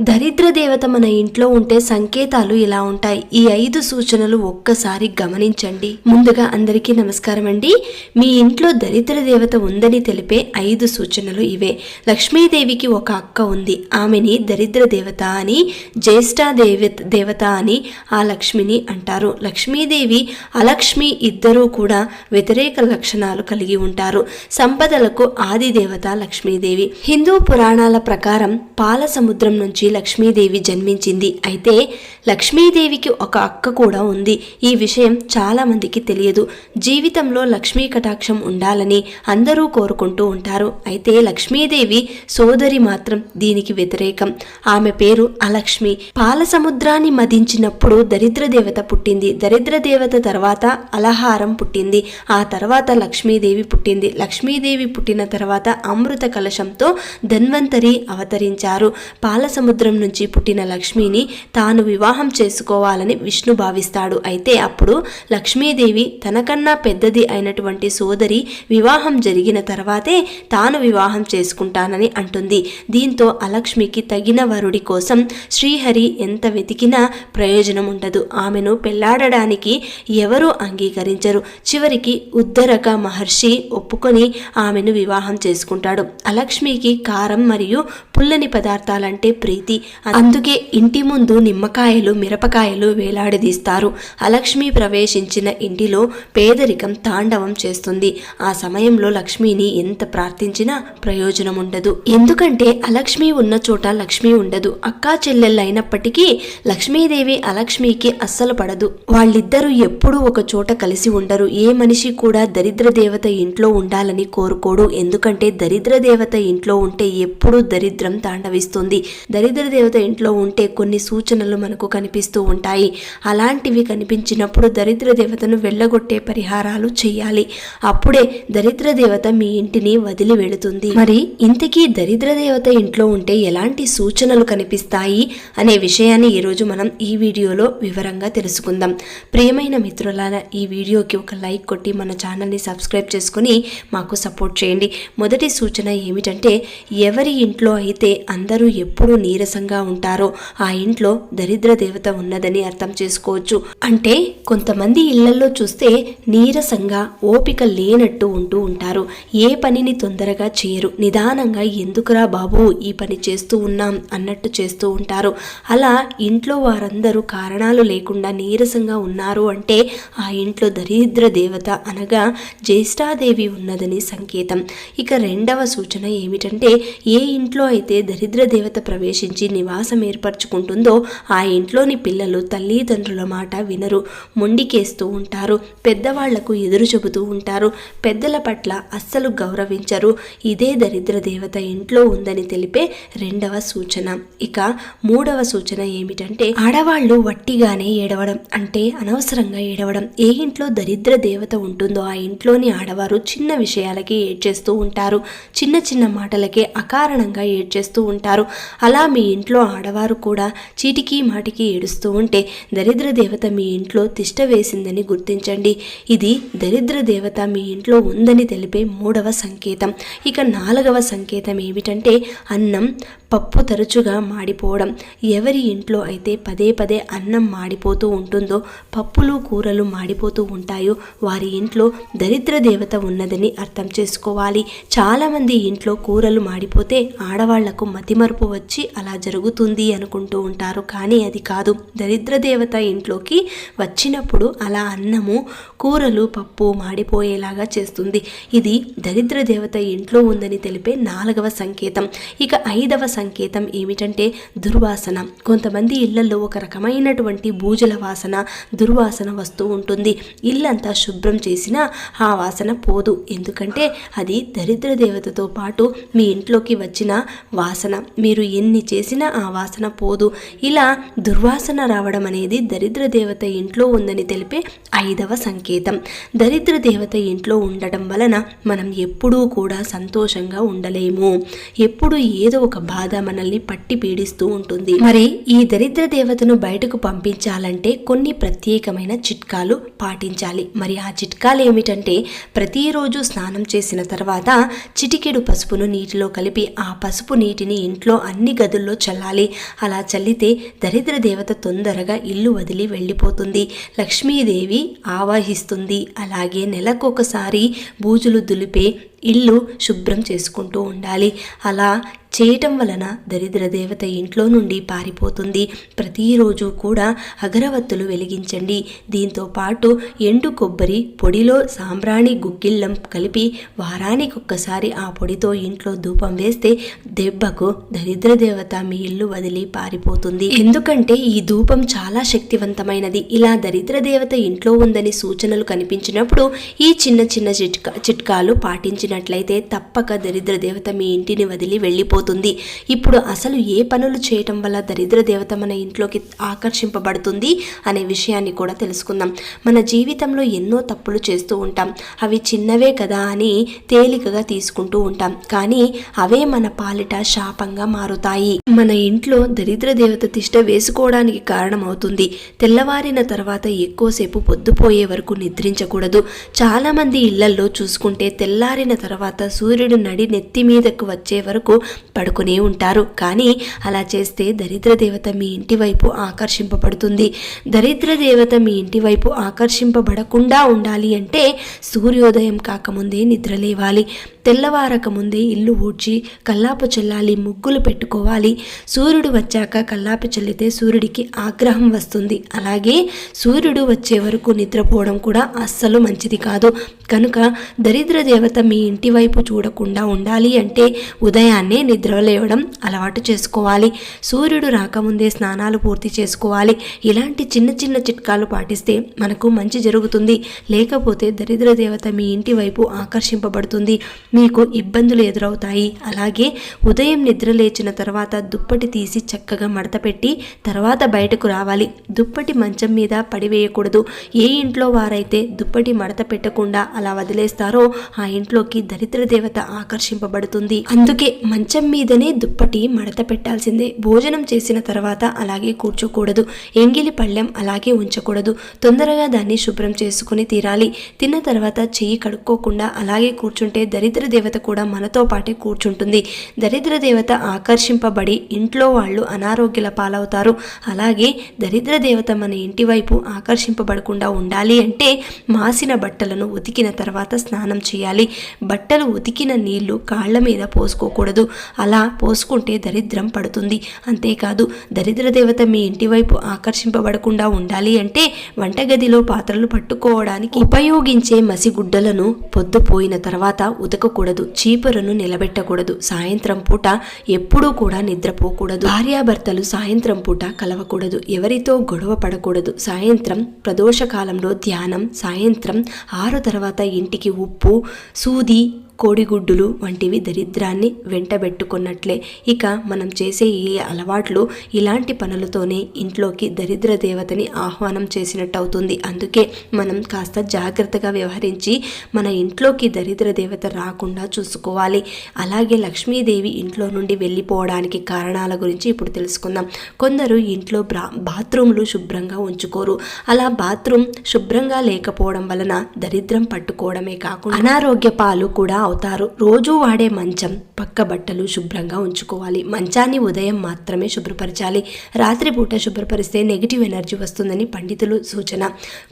దరిద్ర దేవత మన ఇంట్లో ఉంటే సంకేతాలు ఇలా ఉంటాయి. ఈ ఐదు సూచనలు ఒక్కసారి గమనించండి. ముందుగా అందరికీ నమస్కారం అండి. మీ ఇంట్లో దరిద్ర దేవత ఉందని తెలిపే ఐదు సూచనలు ఇవే. లక్ష్మీదేవికి ఒక అక్క ఉంది. ఆమెని దరిద్ర దేవత అని జ్యేష్ఠ దేవ దేవత అని ఆ లక్ష్మిని అంటారు. లక్ష్మీదేవి అలక్ష్మి ఇద్దరూ కూడా వ్యతిరేక లక్షణాలు కలిగి ఉంటారు. సంపదలకు ఆది దేవత లక్ష్మీదేవి. హిందూ పురాణాల ప్రకారం పాల సముద్రం నుంచి లక్ష్మీదేవి జన్మించింది. అయితే లక్ష్మీదేవికి ఒక అక్క కూడా ఉంది. ఈ విషయం చాలా మందికి తెలియదు. జీవితంలో లక్ష్మీ కటాక్షం ఉండాలని అందరూ కోరుకుంటూ ఉంటారు. అయితే లక్ష్మీదేవి సోదరి మాత్రం దీనికి వ్యతిరేకం. ఆమె పేరు అలక్ష్మి. పాల సముద్రాన్ని మదించినప్పుడు దరిద్ర దేవత పుట్టింది. దరిద్ర దేవత తర్వాత అలహారం పుట్టింది. ఆ తర్వాత లక్ష్మీదేవి పుట్టింది. లక్ష్మీదేవి పుట్టిన తర్వాత అమృత కలశంతో ధన్వంతరి అవతరించారు. పాల సముద్ర సముద్రం నుంచి పుట్టిన లక్ష్మిని తాను వివాహం చేసుకోవాలని విష్ణు భావిస్తాడు. అయితే అప్పుడు లక్ష్మీదేవి తనకన్నా పెద్దది అయినటువంటి సోదరి వివాహం జరిగిన తర్వాతే తాను వివాహం చేసుకుంటానని అంటుంది. దీంతో అలక్ష్మికి తగిన వరుడి కోసం శ్రీహరి ఎంత వెతికినా ప్రయోజనం ఉండదు. ఆమెను పెళ్ళాడడానికి ఎవరూ అంగీకరించరు. చివరికి ఉద్దరక మహర్షి ఒప్పుకొని ఆమెను వివాహం చేసుకుంటాడు. అలక్ష్మికి కారం మరియు పుల్లని పదార్థాలంటే ప్రీతి. అందుకే ఇంటి ముందు నిమ్మకాయలు మిరపకాయలు వేలాడదీస్తారు. అలక్ష్మి ప్రవేశించిన ఇంటిలో పేదరికం తాండవం చేస్తుంది. ఆ సమయంలో లక్ష్మిని ఎంత ప్రార్థించినా ప్రయోజనం ఉండదు ఎందుకంటే అలక్ష్మి ఉన్న చోట లక్ష్మి ఉండదు. అక్కా చెల్లెళ్ళైనప్పటికీ లక్ష్మీదేవి అలక్ష్మికి అస్సలు పడదు. వాళ్ళిద్దరూ ఎప్పుడూ ఒక చోట కలిసి ఉండరు. ఏ మనిషి కూడా దరిద్ర దేవత ఇంట్లో ఉండాలని కోరుకోడు. ఎందుకంటే దరిద్ర దేవత ఇంట్లో ఉంటే ఎప్పుడూ దరిద్రం తాండవిస్తుంది. దరిద్ర దేవత ఇంట్లో ఉంటే కొన్ని సూచనలు మనకు కనిపిస్తూ ఉంటాయి. అలాంటివి కనిపించినప్పుడు దరిద్ర దేవతను వెళ్ళగొట్టే పరిహారాలు చేయాలి అప్పుడే దరిద్ర దేవత మీ ఇంటిని వదిలి వెళుతుంది మరి ఇంతకీ దరిద్ర దేవత ఇంట్లో ఉంటే ఎలాంటి సూచనలు కనిపిస్తాయి అనే విషయాన్ని ఈరోజు మనం ఈ వీడియోలో వివరంగా తెలుసుకుందాం. ప్రియమైన మిత్రులారా ఈ వీడియోకి ఒక లైక్ కొట్టి మన ఛానల్ని సబ్స్క్రైబ్ చేసుకుని మాకు సపోర్ట్ చేయండి. మొదటి సూచన ఏమిటంటే ఎవరి ఇంట్లో అయితే అందరూ ఎప్పుడూ నీరసంగా ఉంటారో ఆ ఇంట్లో దరిద్ర దేవత ఉన్నదని అర్థం చేసుకోవచ్చు. అంటే కొంతమంది ఇళ్ళలో చూస్తే నీరసంగా ఓపిక లేనట్టు ఉంటూ ఉంటారు. ఏ పనిని తొందరగా చేయరు. నిదానంగా ఎందుకురా బాబు ఈ పని చేస్తూ ఉన్నాం అన్నట్టు చేస్తూ ఉంటారు. అలా ఇంట్లో వారందరూ కారణాలు లేకుండా నీరసంగా ఉన్నారు అంటే ఆ ఇంట్లో దరిద్ర దేవత అనగా జ్యేష్ఠాదేవి ఉన్నదని సంకేతం. ఇక రెండవ సూచన ఏమిటంటే ఏ ఇంట్లో అయితే దరిద్ర దేవత ప్రవేశించి నివాసం ఏర్పరచుకుంటుందో ఆ ఇంట్లోని పిల్లలు తల్లిదండ్రుల మాట వినరు. మొండికేస్తూ ఉంటారు. పెద్దవాళ్ళకు ఎదురు చెబుతూ ఉంటారు. పెద్దల పట్ల అస్సలు గౌరవించరు. ఇదే దరిద్ర దేవత ఇంట్లో ఉందని తెలిపే రెండవ సూచన. ఇక మూడవ సూచన ఏమిటంటే ఆడవాళ్ళు వట్టిగానే ఏడవడం అంటే అనవసరంగా ఏడవడం. ఏ ఇంట్లో దరిద్ర దేవత ఉంటుందో ఆ ఇంట్లోని ఆడవారు చిన్న విషయాలకి ఏడ్చేస్తూ ఉంటారు. చిన్న చిన్న మాటలకే అకారణంగా ఏడ్చేస్తూ ఉంటారు. అలా మీ ఇంట్లో ఆడవారు కూడా చీటికి మాటికి ఏడుస్తూ ఉంటే దరిద్ర దేవత మీ ఇంట్లో తిష్ట వేసిందని గుర్తించండి. ఇది దరిద్ర దేవత మీ ఇంట్లో ఉందని తెలిపే మూడవ సంకేతం. ఇక నాలుగవ సంకేతం ఏమిటంటే అన్నం పప్పు తరచుగా మాడిపోవడం. ఎవరి ఇంట్లో అయితే పదే పదే అన్నం మాడిపోతూ ఉంటుందో పప్పులు కూరలు మాడిపోతూ ఉంటాయో వారి ఇంట్లో దరిద్ర దేవత ఉన్నదని అర్థం చేసుకోవాలి. చాలామంది ఇంట్లో కూరలు మాడిపోతే ఆడవాళ్ళకు మతిమరుపు వచ్చి అలా జరుగుతుంది అనుకుంటూ ఉంటారు. కానీ అది కాదు. దరిద్ర దేవత ఇంట్లోకి వచ్చినప్పుడు అలా అన్నము కూరలు పప్పు మాడిపోయేలాగా చేస్తుంది. ఇది దరిద్ర దేవత ఇంట్లో ఉందని తెలిపే నాలుగవ సంకేతం. ఇక ఐదవ సంకేతం ఏమిటంటే దుర్వాసన. కొంతమంది ఇళ్ళలో ఒక రకమైనటువంటి భూజల వాసన దుర్వాసన వస్తూ ఉంటుంది. ఇల్లంతా శుభ్రం చేసినా ఆ వాసన పోదు. ఎందుకంటే అది దరిద్ర దేవతతో పాటు మీ ఇంట్లోకి వచ్చిన వాసన. మీరు ఎన్ని చేసినా ఆ వాసన పోదు. ఇలా దుర్వాసన రావడం అనేది దరిద్ర దేవత ఇంట్లో ఉందని తెలిపే ఐదవ సంకేతం. దరిద్ర దేవత ఇంట్లో ఉండటం వలన మనం ఎప్పుడూ కూడా సంతోషంగా ఉండలేము. ఎప్పుడు ఏదో ఒక బాధ బాధ మనల్ని పట్టి పీడిస్తూ ఉంటుంది. మరి ఈ దరిద్ర దేవతను బయటకు పంపించాలంటే కొన్ని ప్రత్యేకమైన చిట్కాలు పాటించాలి. మరి ఆ చిట్కాలు ఏమిటంటే ప్రతిరోజు స్నానం చేసిన తర్వాత చిటికెడు పసుపును నీటిలో కలిపి ఆ పసుపు నీటిని ఇంట్లో అన్ని గదుల్లో చల్లాలి. అలా చల్లితే దరిద్ర దేవత తొందరగా ఇల్లు వదిలి వెళ్ళిపోతుంది. లక్ష్మీదేవి ఆవాహిస్తుంది. అలాగే నెలకొకసారి బూజులు దులిపే ఇల్లు శుభ్రం చేసుకుంటూ ఉండాలి. అలా చేయటం వలన దరిద్ర దేవత ఇంట్లో నుండి పారిపోతుంది. ప్రతిరోజు కూడా అగరవత్తులు వెలిగించండి. దీంతో పాటు ఎండు కొబ్బరి పొడిలో సాంబ్రాణి గుగ్గిళ్ళం కలిపి వారానికొక్కసారి ఆ పొడితో ఇంట్లో ధూపం వేస్తే దెబ్బకు దరిద్ర దేవత మీ ఇల్లు వదిలి పారిపోతుంది. ఎందుకంటే ఈ ధూపం చాలా శక్తివంతమైనది. ఇలా దరిద్ర దేవత ఇంట్లో ఉందని సూచనలు కనిపించినప్పుడు ఈ చిన్న చిన్న చిట్కా చిట్కాలు పాటించినట్లయితే తప్పక దరిద్ర దేవత మీ ఇంటిని వదిలి వెళ్ళిపోతుంది. ఇప్పుడు అసలు ఏ పనులు చేయటం వల్ల దరిద్ర దేవత మన ఇంట్లోకి ఆకర్షింపబడుతుంది అనే విషయాన్ని కూడా తెలుసుకుందాం. మన జీవితంలో ఎన్నో తప్పులు చేస్తూ ఉంటాం. అవి చిన్నవే కదా అని తేలికగా తీసుకుంటూ ఉంటాం. కానీ అవే మన పాలిట శాపంగా మారుతాయి. మన ఇంట్లో దరిద్ర దేవత తిష్ట వేసుకోవడానికి కారణమవుతుంది. తెల్లవారిన తర్వాత ఎక్కువసేపు పొద్దుపోయే వరకు నిద్రించకూడదు. చాలా మంది ఇళ్ళల్లో చూసుకుంటే తెల్లారిన తర్వాత సూర్యుడు నడి నెత్తి మీదకు వచ్చే వరకు పడుకునే ఉంటారు. కానీ అలా చేస్తే దరిద్ర దేవత మీ ఇంటి వైపు ఆకర్షింపబడుతుంది. దరిద్ర దేవత మీ ఇంటి వైపు ఆకర్షింపబడకుండా ఉండాలి అంటే సూర్యోదయం కాకముందే నిద్ర లేవాలి తెల్లవారక ముందే ఇల్లు ఊడ్చి కల్లాపు చల్లాలి ముగ్గులు పెట్టుకోవాలి. సూర్యుడు వచ్చాక కల్లాపు చల్లితే సూర్యుడికి ఆగ్రహం వస్తుంది. అలాగే సూర్యుడు వచ్చే వరకు నిద్రపోవడం కూడా అస్సలు మంచిది కాదు. కనుక దరిద్ర దేవత మీ ఇంటి వైపు చూడకుండా ఉండాలి అంటే ఉదయాన్నే నిద్ర లేవడం అలవాటు చేసుకోవాలి. సూర్యుడు రాకముందే స్నానాలు పూర్తి చేసుకోవాలి. ఇలాంటి చిన్న చిన్న చిట్కాలు పాటిస్తే మనకు మంచి జరుగుతుంది. లేకపోతే దరిద్ర దేవత మీ ఇంటి వైపు ఆకర్షింపబడుతుంది. మీకు ఇబ్బందులు ఎదురవుతాయి. అలాగే ఉదయం నిద్ర లేచిన తర్వాత దుప్పటి తీసి చక్కగా మడత పెట్టి తర్వాత బయటకు రావాలి. దుప్పటి మంచం మీద పడివేయకూడదు ఏ ఇంట్లో వారైతే దుప్పటి మడత పెట్టకుండా అలా వదిలేస్తారో ఆ ఇంట్లోకి దరిద్ర దేవత ఆకర్షింపబడుతుంది. అందుకే మంచం మీదనే దుప్పటి మడత పెట్టాల్సిందే. భోజనం చేసిన తర్వాత అలాగే కూర్చోకూడదు. ఎంగిలి పళ్ళెం అలాగే ఉంచకూడదు. తొందరగా దాన్ని శుభ్రం చేసుకుని తీరాలి. తిన్న తర్వాత చెయ్యి కడుక్కోకుండా అలాగే కూర్చుంటే దరిద్ర దేవత కూడా మనతో పాటే కూర్చుంటుంది. దరిద్ర దేవత ఆకర్షింపబడి ఇంట్లో వాళ్ళు అనారోగ్యాల పాలవుతారు. అలాగే దరిద్ర దేవత మన ఇంటి వైపు ఆకర్షింపబడకుండా ఉండాలి అంటే మాసిన బట్టలను ఉతికిన తర్వాత స్నానం చేయాలి. బట్టలు ఉతికిన నీళ్ళు కాళ్ళ మీద పోసుకోకూడదు. అలా పోసుకుంటే దరిద్రం పడుతుంది. అంతేకాదు దరిద్ర దేవత మీ ఇంటి వైపు ఆకర్షింపబడకుండా ఉండాలి అంటే వంటగదిలో పాత్రలు పట్టుకోవడానికి ఉపయోగించే మసిగుడ్డలను పొద్దుపోయిన తర్వాత ఉతకకూడదు చీపురను నిలబెట్టకూడదు. సాయంత్రం పూట ఎప్పుడూ కూడా నిద్రపోకూడదు. భార్యాభర్తలు సాయంత్రం పూట కలవకూడదు ఎవరితో గొడవ పడకూడదు. సాయంత్రం ప్రదోష కాలంలో ధ్యానం సాయంత్రం ఆరు తర్వాత ఇంటికి ఉప్పు సూది కోడిగుడ్డులు వంటివి దరిద్రాన్ని వెంటబెట్టు పెట్టుకున్నట్లే ఇక మనం చేసే ఈ అలవాట్లు ఇలాంటి పనులతోనే ఇంట్లోకి దరిద్ర దేవతని ఆహ్వానం చేసినట్టు అవుతుంది అందుకే మనం కాస్త జాగ్రత్తగా వ్యవహరించి మన ఇంట్లోకి దరిద్ర దేవత రాకుండా చూసుకోవాలి. అలాగే లక్ష్మీదేవి ఇంట్లో నుండి వెళ్ళిపోవడానికి కారణాల గురించి ఇప్పుడు తెలుసుకుందాం. కొందరు ఇంట్లో బ్రా బాత్రూమ్లు శుభ్రంగా ఉంచుకోరు. అలా బాత్రూమ్ శుభ్రంగా లేకపోవడం వలన దరిద్రం పట్టుకోవడమే కాకుండా అనారోగ్య పాలు కూడా అవుతారు. రోజు వాడే మంచం పక్క బట్టలు శుభ్రంగా ఉంచుకోవాలి. మంచాన్ని ఉదయం మాత్రమే శుభ్రపరచాలి. రాత్రిపూట శుభ్రపరిస్తే నెగిటివ్ ఎనర్జీ వస్తుందని పండితులు సూచన.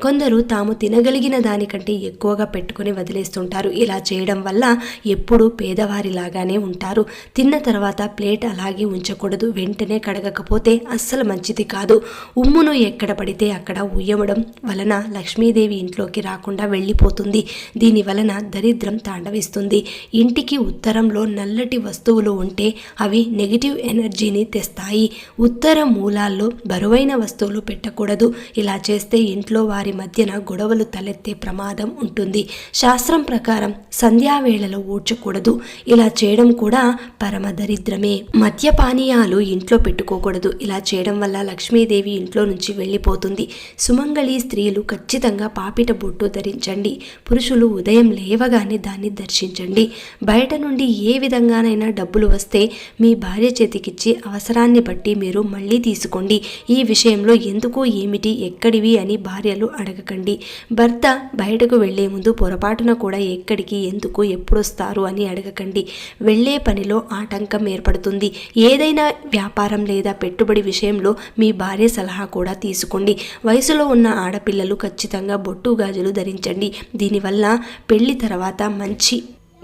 కొందరు తాము తినగలిగిన దానికంటే ఎక్కువగా పెట్టుకొని వదిలేస్తుంటారు. ఇలా చేయడం వల్ల ఎప్పుడూ పేదవారిలాగానే ఉంటారు. తిన్న తర్వాత ప్లేట్ అలాగే ఉంచకూడదు. వెంటనే కడగకపోతే అస్సలు మంచిది కాదు. ఉమ్మును ఎక్కడ పడితే అక్కడ ఉయ్యమడం వలన లక్ష్మీదేవి ఇంట్లోకి రాకుండా వెళ్ళిపోతుంది. దీని వలన దరిద్రం తాండవిస్తుంది. ఇంటికి ఉత్తరంలో నల్లటి వస్తువులు ఉంటే అవి నెగిటివ్ ఎనర్జీని తెస్తాయి. ఉత్తర మూలాల్లో బరువైన వస్తువులు పెట్టకూడదు. ఇలా చేస్తే ఇంట్లో వారి మధ్యన గొడవలు తలెత్తే ప్రమాదం ఉంటుంది. శాస్త్రం ప్రకారం సంధ్యావేళలో ఊడ్చకూడదు. ఇలా చేయడం కూడా పరమ దరిద్రమే. మద్యపానీయాలు ఇంట్లో పెట్టుకోకూడదు. ఇలా చేయడం వల్ల లక్ష్మీదేవి ఇంట్లో నుంచి వెళ్ళిపోతుంది. సుమంగళి స్త్రీలు ఖచ్చితంగా పాపిట బొట్టు ధరించండి. పురుషులు ఉదయం లేవగానే దాన్ని దర్శించండి. బయట నుండి ఏ విధంగానైనా డబ్బులు వస్తే మీ భార్య చేతికిచ్చి అవసరాన్ని బట్టి మీరు మళ్ళీ తీసుకోండి. ఈ విషయంలో ఎందుకు ఏమిటి ఎక్కడివి అని భార్యలు అడగకండి. భర్త బయటకు వెళ్ళే ముందు పొరపాటున కూడా ఎక్కడికి ఎందుకు ఎప్పుడొస్తారు అని అడగకండి. వెళ్ళే పనిలో ఆటంకం ఏర్పడుతుంది. ఏదైనా వ్యాపారం లేదా పెట్టుబడి విషయంలో మీ భార్య సలహా కూడా తీసుకోండి. వయసులో ఉన్న ఆడపిల్లలు ఖచ్చితంగా బొట్టు గాజులు ధరించండి. దీనివల్ల పెళ్ళి తర్వాత మంచి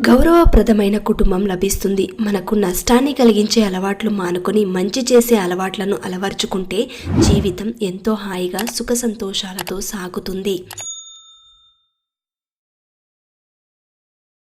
గౌరవప్రదమైన కుటుంబం లభిస్తుంది. మనకు నష్టాన్ని కలిగించే అలవాట్లు మానుకొని మంచి చేసే అలవాట్లను అలవర్చుకుంటే జీవితం ఎంతో హాయిగా సుఖ సంతోషాలతో సాగుతుంది.